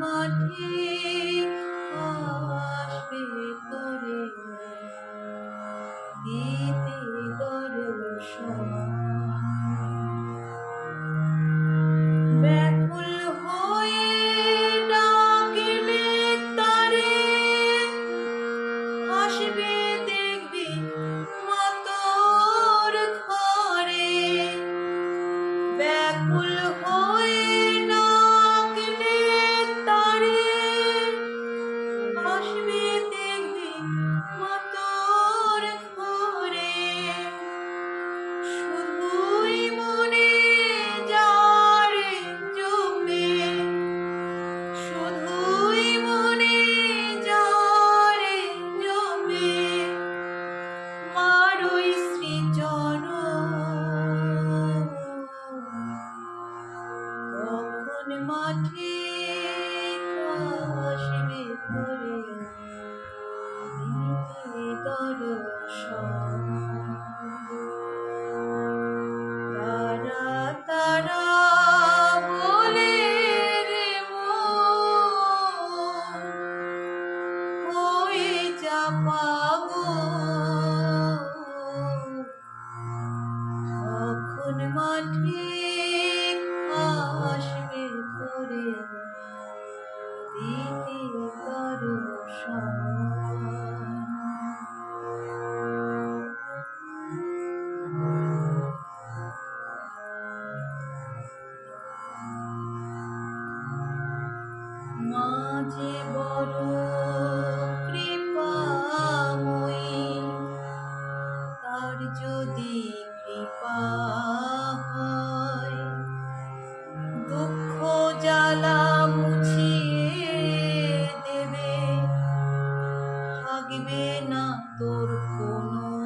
মাঠে আসবে করে দিতে দর্শন ব্যাকুল হয়ে ডাকলে তারে আসবে দেখবি মাতর ঘরে। ব্যাকুল হয়ে 我的手 যে বড় কৃপাময়ী যদি কৃপা হয় দুঃখ মুছিয়ে দেবে থাকবে না তোর কোনো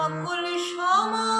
সকল সমা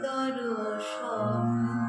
দর্শন